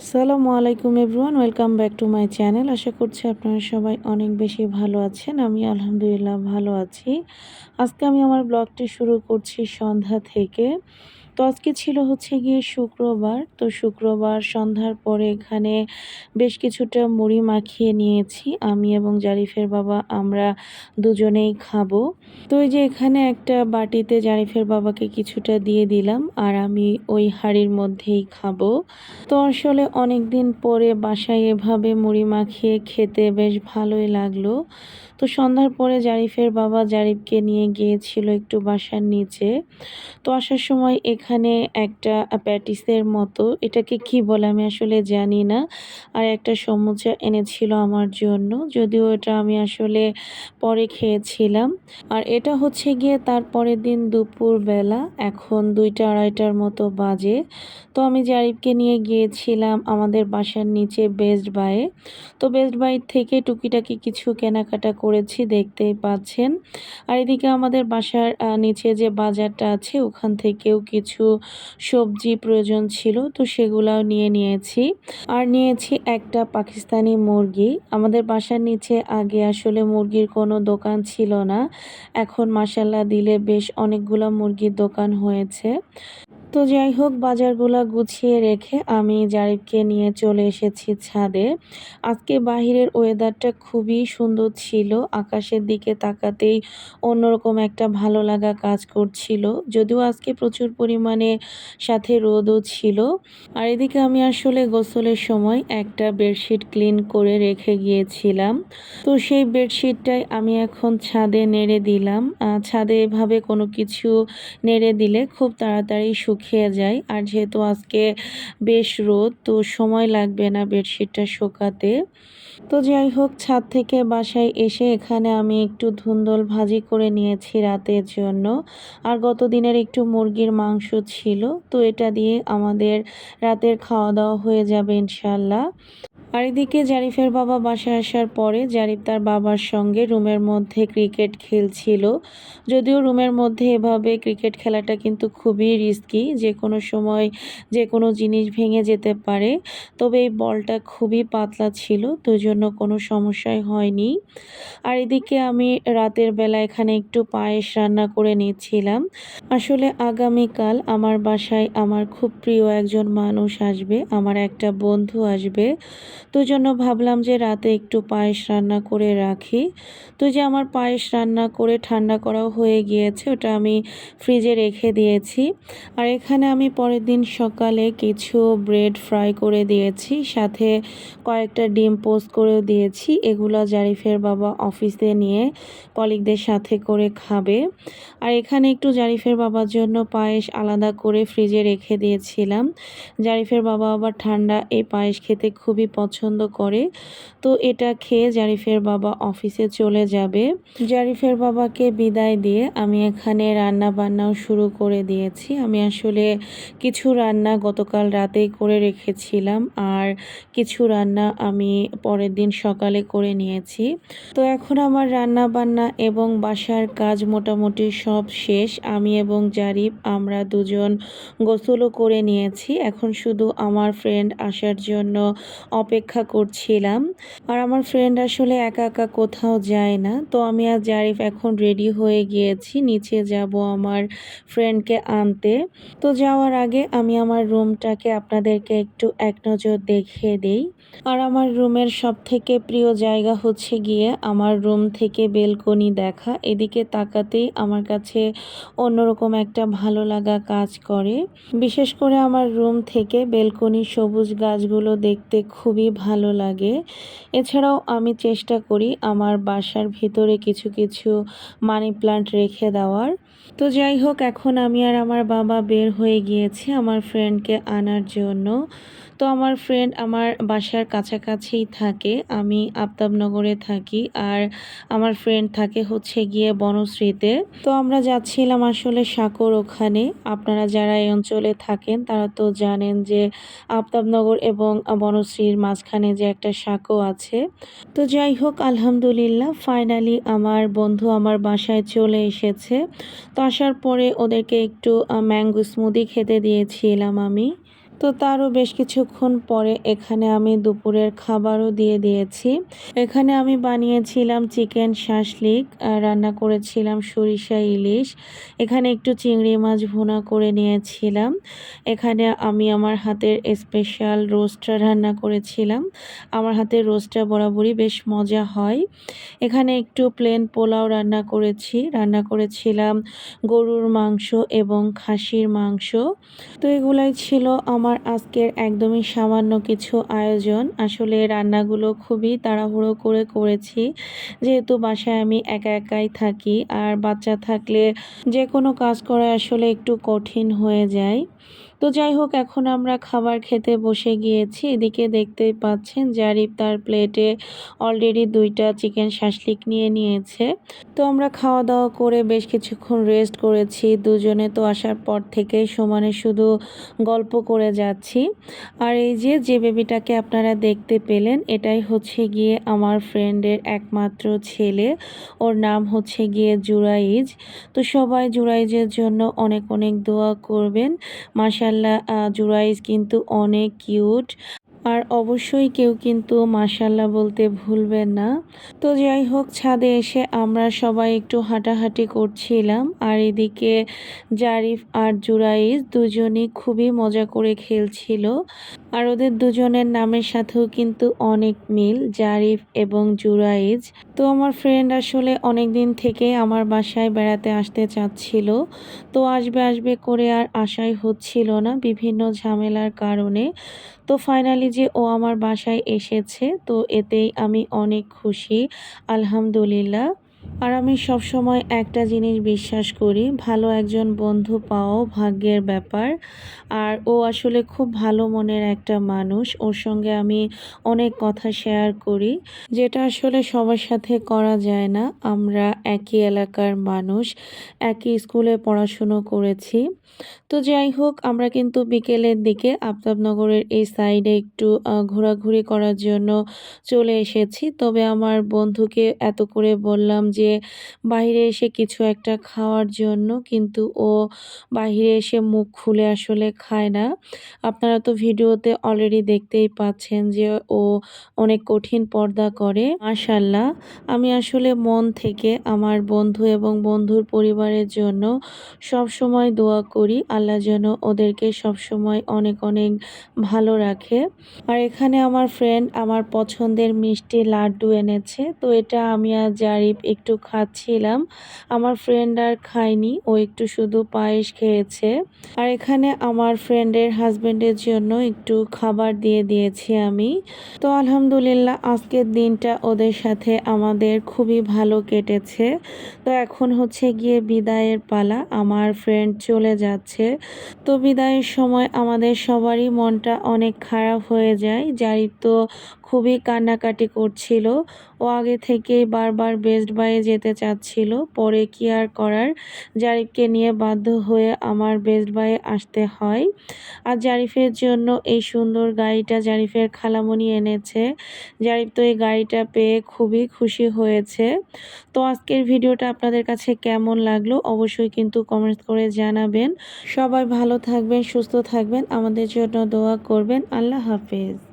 আসসালামু আলাইকুম everyone, welcome back to my channel. আশা করছি আপনারা সবাই অনেক বেশি ভালো আছেন। আমি আলহামদুলিল্লাহ ভালো আছি। আজকে আমি আমার ব্লগটি শুরু করছি সন্ধ্যা থেকে। তো আজকে ছিল হচ্ছে গিয়ে শুক্রবার। তো শুক্রবার সন্ধ্যার পরে এখানে বেশ কিছুটা মুড়ি মাখিয়ে নিয়েছি। আমি এবং জারিফের বাবা আমরা দুজনেই খাব। তো এই যে এখানে একটা বাটিতে জারিফের বাবাকে কিছুটা দিয়ে দিলাম আর আমি ওই হাড়ির মধ্যেই খাব। তো আসলে অনেক দিন পরে বাসায় এভাবে মুড়ি মাখিয়ে খেতে বেশ ভালোই লাগল। তো সন্ধ্যার পরে জারিফের বাবা জারিফকে নিয়ে গিয়েছিল একটু বাসার নিচে। তো আসার সময় এখানে একটা প্যাটিসের মতো। এটাকে কি বলে আমি আসলে জানি না। আর একটা সমুচা এনেছিল আমার জন্য। যদিও এটা আমি আসলে পরে খেয়েছিলাম। আর এটা হচ্ছে গিয়ে তার পরের দিন দুপুর বেলা এখন দুইটা আড়াইটার মতো বাজে। তো আমি জারিফকে নিয়ে গিয়েছিলাম আমাদের বাসার নিচে বেস্ট বাইয়ে তো বেস্ট বাই থেকে টুকিটাকি কিছু কেনাকাটা করেছি, দেখতেই পাচ্ছেন। আর এদিকে আমাদের বাসার নিচে যে বাজারটা আছে, ওখান থেকেও কিছু সবজি প্রয়োজন ছিল, তো সেগুলাও নিয়ে নিয়েছি। আর নিয়েছি একটা পাকিস্তানি মুরগি। আমাদের বাসার নিচে আগে আসলে মুরগির কোনো দোকান ছিল না। এখন মাসাল্লা দিলে বেশ অনেকগুলো মুরগির দোকান হয়েছে। তো যাই হোক, বাজারগুলা গুছিয়ে রেখে আমি জারিফকে নিয়ে চলে এসেছি ছাদে। আজকে বাহিরের ওয়েদারটা খুবই সুন্দর ছিল, আকাশের দিকে তাকাতেই অন্যরকম একটা ভালো লাগা কাজ করছিল। যদিও আজকে প্রচুর পরিমাণে সাথে রোদও ছিল। আর এদিকে আমি আসলে গোসলের সময় একটা বেডশিট ক্লিন করে রেখে গিয়েছিলাম। তো সেই বেডশিটটাই আমি এখন ছাদে নেড়ে দিলাম। ছাদে এভাবে কোনো কিছু নেড়ে দিলে খুব তাড়াতাড়ি শুকিয়ে যায় আর যেহেতু আজকে বেশ রোদ, তো সময় লাগবে না বেডশিটটা শোকাতে। তো যাই হোক, ছাদ থেকে বাসায় এসে এখানে আমি একটু ধুন্দল ভাজি করে নিয়েছি রাতের জন্য। আর গত দিনের একটু মুরগির মাংস ছিল, তো এটা দিয়ে আমাদের রাতের খাওয়া দাওয়া হয়ে যাবে ইনশাল্লাহ। আর এদিকে জারিফের বাবা বাসায় আসার পরে জারিফ তার বাবার সঙ্গে রুমের মধ্যে ক্রিকেট খেলছিল। যদিও রুমের মধ্যে এভাবে ক্রিকেট খেলাটা কিন্তু খুবই রিস্কি যে কোনো সময় যে কোনো জিনিস ভেঙে যেতে পারে। তবে এই বলটা খুবই পাতলা ছিল, তো জন্য কোনো সমস্যাই হয়নি। আর এদিকে আমি রাতের বেলা এখানে একটু পায়েস রান্না করে নিচ্ছিলাম। আসলে আগামীকাল আমার বাসায় আমার খুব প্রিয় একজন মানুষ আসবে, আমার একটা বন্ধু আসবে। তো জন্য ভাবলাম যে রাতে একটু পায়েস রান্না করে রাখি। তো যে আমার পায়েস রান্না করে ঠান্ডা করাও হয়ে গিয়েছে, ওটা আমি ফ্রিজে রেখে দিয়েছি। আর এখানে আমি পরের দিন সকালে কিছু ব্রেড ফ্রাই করে দিয়েছি, সাথে কয়েকটা ডিম পোস্ট করেও দিয়েছি। এগুলো জারিফের বাবা অফিসে নিয়ে কলিগদের সাথে করে খাবে। আর এখানে একটু জারিফের বাবার জন্য পায়েস আলাদা করে ফ্রিজে রেখে দিয়েছিলাম। জারিফের বাবা আবার ঠান্ডা এই পায়েস খেতে খুবই পছন্দ করে। তো এটা খেয়ে জারিফের বাবা অফিসে চলে যাবে। জারিফের বাবাকে বিদায় দিয়ে আমি এখানে রান্না বান্নাও শুরু করে দিয়েছি। আমি আসলে কিছু রান্না গতকাল রাতেই করে রেখেছিলাম আর কিছু রান্না আমি পরের দিন সকালে করে নিয়েছি। তো এখন আমার রান্না বান্না এবং বাসার কাজ মোটামুটি সব শেষ। আমি এবং জারিফ আমরা দুজন গোসলও করে নিয়েছি। এখন শুধু আমার ফ্রেন্ড আসার জন্য অপেক্ষা করছিলাম। আর আমার ফ্রেন্ড আসলে একা একা কোথাও যায় না। তো আমি আর জারিফ এখন রেডি হয়ে গিয়েছি, নিচে যাব আমার ফ্রেন্ডকে আনতে। তো যাওয়ার আগে আমি আমার রুমটাকে আপনাদেরকে একটু এক নজর দেখিয়ে দিই। আর আমার রুমের সব থেকে প্রিয় জায়গা হচ্ছে গিয়ে আমার রুম থেকে বেলকনি দেখা। এদিকে তাকাতেই আমার কাছে অন্যরকম একটা ভালো লাগা কাজ করে। বিশেষ করে আমার রুম থেকে বেলকনি সবুজ গাছগুলো দেখতে খুবই ভালো লাগে। এছাড়াও আমি চেষ্টা করি আমার বাসার ভিতরে কিছু কিছু মানি প্লান্ট রেখে দেওয়ার। তো যাই হোক, এখন আমি আর আমার বাবা বের হয়ে গিয়েছি আমার ফ্রেন্ডকে আনার জন্য। তো আমার ফ্রেন্ড আমার বাসার কাছাকাছিই থাকে। আমি আফতাবনগরে থাকি আর আমার ফ্রেন্ড থাকে হচ্ছে গিয়ে বনশ্রীতে। তো আমরা যাচ্ছিলাম আসলে সাঁকর ওখানে। আপনারা যারা এই অঞ্চলে থাকেন তারা তো জানেন যে আফতাবনগর এবং বনশ্রীর মাঝখানে যে একটা সাঁকো আছে। তো যাই হোক, আলহামদুলিল্লাহ ফাইনালি আমার বন্ধু আমার বাসায় চলে এসেছে। তো আসার পরে ওদেরকে একটু ম্যাঙ্গো স্মুদি খেতে দিয়েছিলাম আমি। তো তারও বেশ কিছুক্ষণ পরে এখানে আমি দুপুরের খাবারও দিয়ে দিয়েছি। এখানে আমি বানিয়েছিলাম চিকেন শাসলিক রান্না করেছিলাম সরিষা ইলিশ, এখানে একটু চিংড়ি মাছ ভুনা করে নিয়েছিলাম। এখানে আমি আমার হাতের স্পেশাল রোস্টটা রান্না করেছিলাম। আমার হাতের রোস্টটা বরাবরই বেশ মজা হয়। এখানে একটু প্লেন পোলাও রান্না করেছি। রান্না করেছিলাম গরুর মাংস এবং খাসির মাংস। তো এগুলাই ছিল আমার আজকের একদমই সামান্য কিছু আয়োজন। আসলে রান্নাগুলো খুবই তাড়াহুড়ো করে করেছি। যেহেতু বাসায় আমি একা একাই থাকি, আর বাচ্চা থাকলে যে কোনো কাজ করা আসলে একটু কঠিন হয়ে যায়। তো যাই হোক, এখন আমরা খাবার খেতে বসে গিয়েছি। এদিকে দেখতে পাচ্ছেন জারিফ তার প্লেটে অলরেডি দুইটা চিকেন শাসলিক নিয়ে নিয়েছে। তো আমরা খাওয়া দাওয়া করে বেশ কিছুক্ষণ রেস্ট করেছি। দুজনে তো আসার পর থেকে সমানে শুধু গল্প করে যাচ্ছি। আর এই যে যে বেবিটাকে আপনারা দেখতে পেলেন, এটাই হচ্ছে গিয়ে আমার ফ্রেন্ডের একমাত্র ছেলে। ওর নাম হচ্ছে গিয়ে জুরাইজ। তো সবাই জুরাইজের জন্য অনেক অনেক দোয়া করবেন। মাসাল্লাহ জুরাইজ কিন্তু অনেক কিউট আর অবশ্যই কেউ কিন্তু মাসাল্লাহ বলতে ভুলবেন না। তো যাই হোক, ছাদে এসে আমরা সবাই একটু হাঁটাহাঁটি করছিলাম। আর এদিকে জারিফ আর জুরাইজ দুজনই খুবই মজা করে খেলছিল। আর ওদের দুজনের নামের সাথেও কিন্তু অনেক মিল, জারিফ এবং জুরাইজ। তো আমার ফ্রেন্ড আসলে অনেক দিন থেকে আমার বাসায় বেড়াতে আসতে চাচ্ছিল। তো আসবে আসবে করে আর আশাই হচ্ছিল না বিভিন্ন ঝামেলার কারণে। তো ফাইনালি যে ও আমার বাসায় এসেছে, তো এতেই আমি অনেক খুশি, আলহামদুলিল্লাহ। আর আমি সব সময় একটা জিনিস বিশ্বাস করি, ভালো একজন বন্ধু পাও ভাগ্যের ব্যাপার। আর ও আসলে খুব ভালো মনের একটা মানুষ, ওর সঙ্গে আমি অনেক কথা শেয়ার করি, যেটা আসলে সবার সাথে করা যায় না। আমরা একই এলাকার মানুষ, একই স্কুলে পড়াশুনো করেছি। তো যাই হোক, আমরা কিন্তু বিকেলের দিকে আফতাবনগরের এই সাইডে একটু ঘোরাঘুরি করার জন্য চলে এসেছি। তবে আমার বন্ধুকে এত করে বললাম যে বাইরে এসে কিছু একটা খাওয়ার জন্য, কিন্তু ও বাইরে এসে মুখ খুলে আসলে খায় না। আপনারা তো ভিডিওতে অলরেডি দেখতেই পাচ্ছেন যে ও অনেক কঠিন পর্দা করে। মাশাল্লাহ আমি আসলে মন থেকে আমার বন্ধু এবং বন্ধুর পরিবারের জন্য সব সময় দোয়া করি, আল্লাহ যেন ওদেরকে সব সময় অনেক অনেক ভালো রাখে। আর এখানে আমার ফ্রেন্ড আমার পছন্দের মিষ্টি লাড্ডু এনেছে, তো এটা আমি আর জারিফ একটু খাচ্ছিলাম। আমার ফ্রেন্ড আর খায়নি, ও একটু শুধু পায়েস খেয়েছে। আর এখানে আমার ফ্রেন্ডের হাজব্যান্ডের জন্য একটু খাবার দিয়ে দিয়েছি আমি। তো আলহামদুলিল্লাহ, আজকের দিনটা ওদের সাথে আমাদের খুবই ভালো কেটেছে। তো এখন হচ্ছে গিয়ে বিদায়ের পালা, আমার ফ্রেন্ড চলে যাচ্ছে। তো বিদায়ের সময় আমাদের সবারই মনটা অনেক খারাপ হয়ে যায়। যারই তো খুবই কান্নাকাটি করছিল। ও আগে থেকেই বারবার বেস্ট বাইয়ে যেতে চাচ্ছিল। পরে কি আর করার? জারিফকে নিয়ে বাধ্য হয়ে আমার বেস্ট বাইয়ে আসতে হয়। আর জারিফের জন্য এই সুন্দর গাড়িটা জারিফের খালামণি এনেছে। জারিফ তো এই গাড়িটা পেয়ে খুবই খুশি হয়েছে। তো আজকের ভিডিওটা আপনাদের কাছে কেমন লাগল অবশ্যই কিন্তু কমেন্টস করে জানাবেন। সবাই ভালো থাকবেন, সুস্থ থাকবেন। আমাদের জন্য দোয়া করবেন। আল্লাহ হাফেজ।